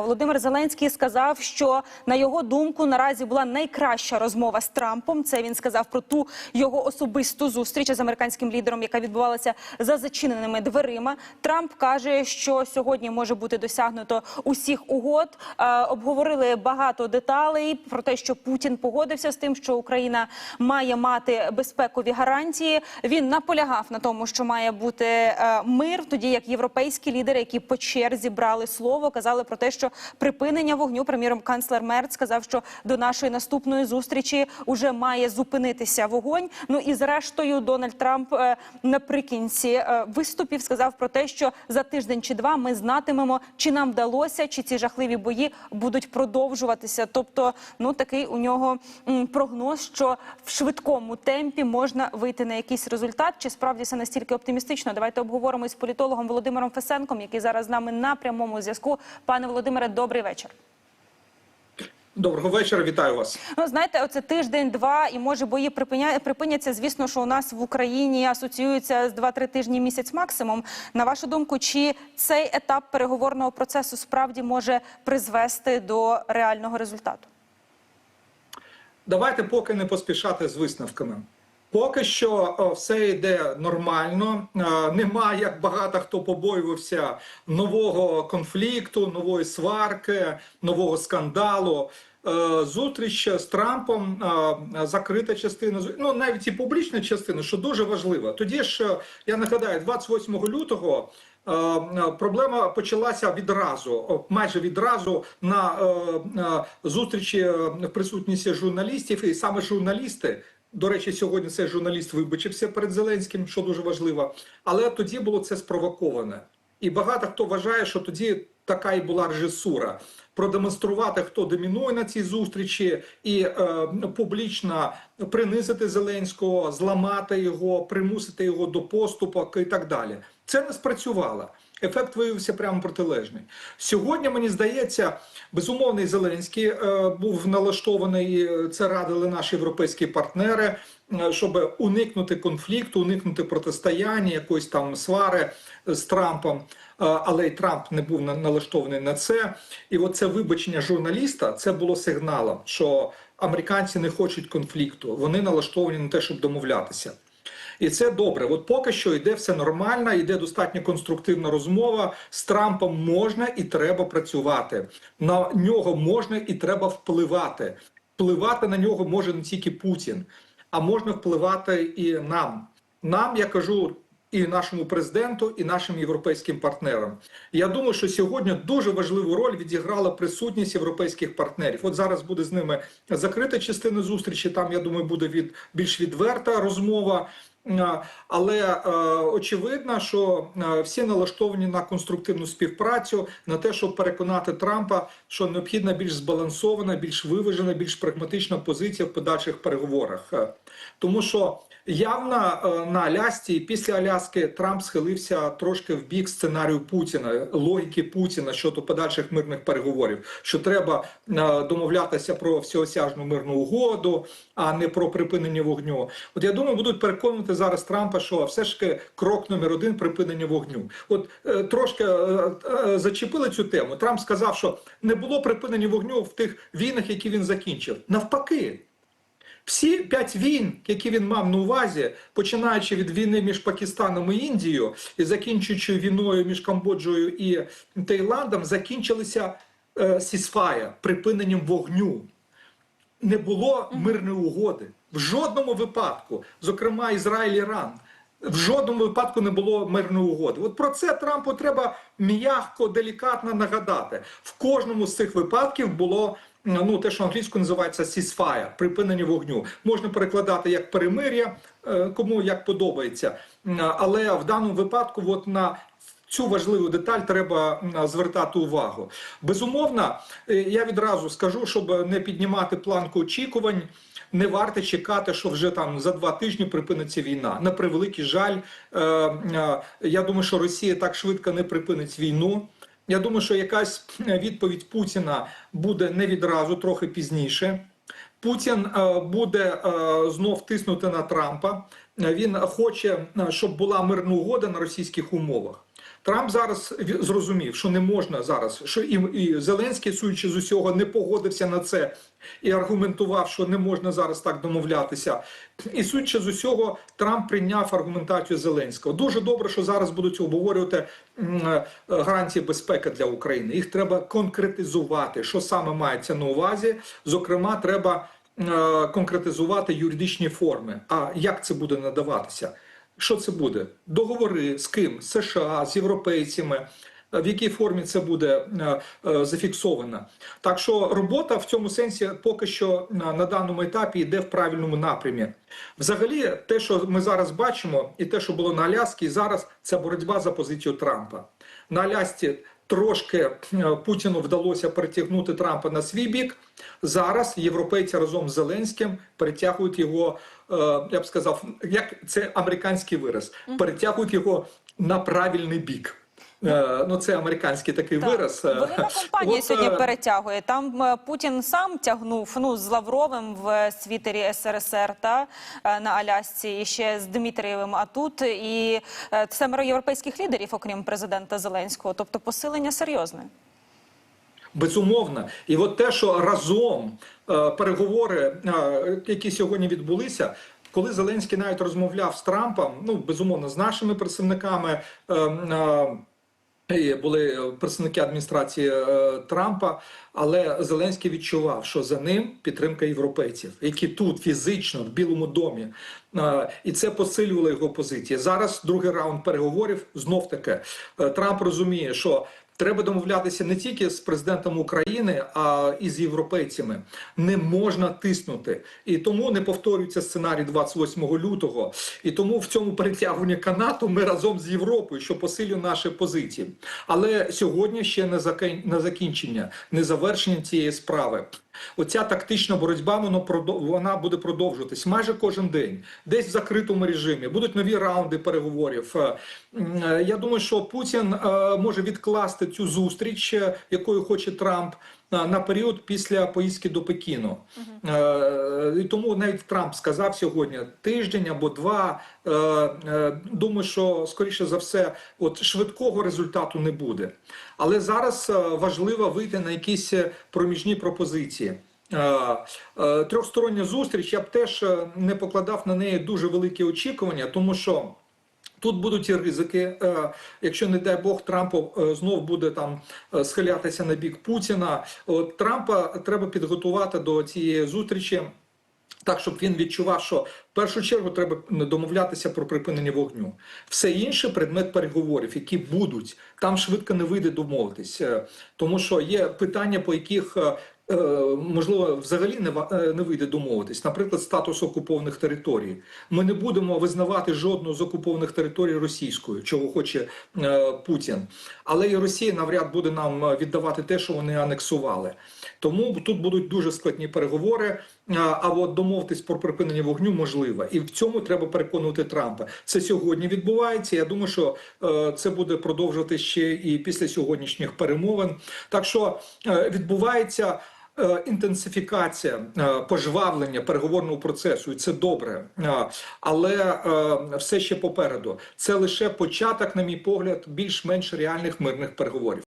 Володимир Зеленський сказав, що на його думку наразі була найкраща розмова з Трампом. Це він сказав про ту його особисту зустріч з американським лідером, яка відбувалася за зачиненими дверима. Трамп каже, що сьогодні може бути досягнуто усіх угод. Е, обговорили багато деталей про те, що Путін погодився з тим, що Україна має мати безпекові гарантії. Він наполягав на тому, що має бути е, мир, тоді як європейські лідери, які по черзі брали слово, казали про те, що припинення вогню, приміром, канцлер Мерц сказав, що до нашої наступної зустрічі уже має зупинитися вогонь. Ну і зрештою, Дональд Трамп е, наприкінці е, виступів сказав про те, що за тиждень чи два ми знатимемо, чи нам вдалося, чи ці жахливі бої будуть продовжуватися. Тобто, ну такий у нього прогноз, що в швидкому темпі можна вийти на якийсь результат. Чи справді все настільки оптимістично? Давайте обговоримо із політологом Володимиром Фесенком, який зараз з нами на прямому зв'язку. Пане Володимире, добрий вечір. Доброго вечора, вітаю вас. Ну знаєте, оце тиждень-два, і може бої припиня... припиняться. Звісно, що у нас в Україні асоціюється з 2-3 тижні місяць максимум. На вашу думку, чи цей етап переговорного процесу справді може призвести до реального результату? Давайте поки не поспішати з висновками. Поки що все йде нормально. Е, Немає, як багато хто побоювався нового конфлікту, нової сварки, нового скандалу. Е, Зустріч з Трампом е, закрита частина ну навіть і публічна частина, що дуже важливо. Тоді ж е, я нагадаю, 28 лютого. е, е, Проблема почалася відразу, майже відразу на е, е, зустрічі е, в присутності журналістів, і саме журналісти. До речі, сьогодні цей журналіст вибачився перед Зеленським, що дуже важливо. Але тоді було це спровоковане. І багато хто вважає, що тоді така і була режисура продемонструвати, хто домінує на цій зустрічі, і е, публічно принизити Зеленського, зламати його, примусити його до поступок і так далі. Це не спрацювало. Ефект виявився прямо протилежний. Сьогодні мені здається, безумовний Зеленський е, був налаштований. Це радили наші європейські партнери, е, щоб уникнути конфлікту, уникнути протистояння, якоїсь там свари з Трампом. Е, але й Трамп не був на- налаштований на це. І оце вибачення журналіста це було сигналом, що американці не хочуть конфлікту. Вони налаштовані на те, щоб домовлятися. І це добре. От поки що йде все нормально, йде достатньо конструктивна розмова. З Трампом можна і треба працювати. На нього можна і треба впливати. Впливати на нього може не тільки Путін, а можна впливати і нам. Нам, я кажу, і нашому президенту, і нашим європейським партнерам. Я думаю, що сьогодні дуже важливу роль відіграла присутність європейських партнерів. От зараз буде з ними закрита частина зустрічі. Там я думаю, буде від більш відверта розмова. Е, Але е, очевидно, що е, всі налаштовані на конструктивну співпрацю, на те, щоб переконати Трампа, що необхідна більш збалансована, більш виважена, більш прагматична позиція в подальших переговорах. Е, Тому що явно е, на Алясці після Аляски Трамп схилився трошки в бік сценарію Путіна, логіки Путіна щодо подальших мирних переговорів, що треба е, домовлятися про всеосяжну мирну угоду, а не про припинення вогню. От я думаю, будуть переконувати зараз Трампа, що все ж таки крок номер один припинення вогню. От е, трошки зачепили цю тему. Трамп сказав, що не було припинення вогню в тих війнах, які він закінчив. Навпаки. Всі п'ять війн, які він мав на увазі, починаючи від війни між Пакистаном і Індією і закінчуючи війною між Камбоджею і Таїландом, закінчилися е, сісфая, припиненням вогню. Не було мирної угоди в жодному випадку, зокрема Ізраїль Іран. В жодному випадку не було мирної угоди. От про це Трампу треба м'яко, делікатно нагадати. В кожному з цих випадків було ну те, що англійською називається ceasefire, припинення вогню. Можна перекладати як перемир'я, е, кому як подобається. Але в даному випадку, от на Цю важливу деталь треба звертати увагу. Безумовно, е, я відразу скажу, щоб не піднімати планку очікувань. Не варто чекати, що вже там за два тижні припиниться війна. На превеликий жаль, е, я думаю, що Росія так швидко не припинить війну. Я думаю, що якась відповідь Путіна буде не відразу, трохи пізніше. Путін е, буде е, знов тиснути на Трампа. Е, Він хоче, щоб була мирна угода на російських умовах. Трамп зараз зрозумів, що не можна зараз, що і, і Зеленський, суючи з усього, не погодився на це і аргументував, що не можна зараз так домовлятися. І суючи з усього, Трамп прийняв аргументацію Зеленського. Дуже добре, що зараз будуть обговорювати е, гарантії безпеки для України. Їх треба конкретизувати, що саме мається на увазі. Зокрема, треба е, конкретизувати юридичні форми. А як це буде надаватися? Що це буде? Договори з ким? З США, з європейцями. В якій формі це буде е, е, зафіксовано? Так що робота в цьому сенсі поки що на, даному етапі йде в правильному напрямі. Взагалі, те, що ми зараз бачимо, і те, що було на Аляскі, зараз це боротьба за позицію Трампа. На Алясці трошки е, Путіну вдалося перетягнути Трампа на свій бік. Зараз європейці разом з Зеленським перетягують його, я б сказав, як це американський вираз, перетягують його на правильний бік. Е, Ну, це американський такий Так. вираз. Велика компанія От, сьогодні е, перетягує. Там е, Путін сам тягнув ну з Лавровим в світері СРСР та е, на Алясці, і ще з Дмитрієвим. А тут і е, семеро європейських лідерів, окрім президента Зеленського. Тобто посилення серйозне. Безумовно, і от те, що разом е, переговори, е, які сьогодні відбулися, коли Зеленський навіть розмовляв з Трампом, ну безумовно, з нашими представниками. е, е, були представники адміністрації е, Трампа, але Зеленський відчував, що за ним підтримка європейців, які тут фізично в Білому домі, Е, і це посилювало його позиції. Зараз другий раунд переговорів знов таки е, Трамп розуміє, що Треба домовлятися не тільки з президентом України, а і з європейцями. Не можна тиснути, і тому не повторюється сценарій 28 лютого. І тому в цьому перетягуванні канату ми разом з Європою, що посилює наші позиції. Але сьогодні ще не закін- закінчення, не завершення цієї справи. Оця тактична боротьба воно вона буде продовжуватись майже кожен день, десь в закритому режимі. Будуть нові раунди переговорів. Е, е, Я думаю, що Путін е, може відкласти цю зустріч, якою хоче Трамп. На період після поїздки до Пекіну, Е, і тому навіть Трамп сказав сьогодні тиждень або два. Е, е, Думаю, що скоріше за все, от швидкого результату не буде. Але зараз важливо вийти на якісь проміжні пропозиції. Трьохстороння зустріч я б теж не покладав на неї дуже великі очікування, тому що. Тут будуть і ризики. Е, Якщо не дай Бог Трампу е, знов буде там е, схилятися на бік Путіна. От Трампа треба підготувати до цієї зустрічі. Так, щоб він відчував, що в першу чергу треба домовлятися про припинення вогню. Все інше предмет переговорів, які будуть там швидко не вийде домовитись, тому що є питання, по яких можливо взагалі е, не вийде домовитись. Наприклад, статус окупованих територій. Ми не будемо визнавати жодну з окупованих територій російською, чого хоче е, Путін. Але і Росія навряд буде нам е, віддавати те, що вони анексували. Тому тут будуть дуже складні переговори. А от домовитись про припинення вогню можливо, і в цьому треба переконувати Трампа. Це сьогодні відбувається. Я думаю, що е, це буде продовжувати ще і після сьогоднішніх перемовин. Так що е, відбувається. е, Інтенсифікація пожвавлення переговорного процесу, і це добре, але все ще попереду. Це лише початок, на мій погляд, більш-менш реальних мирних переговорів.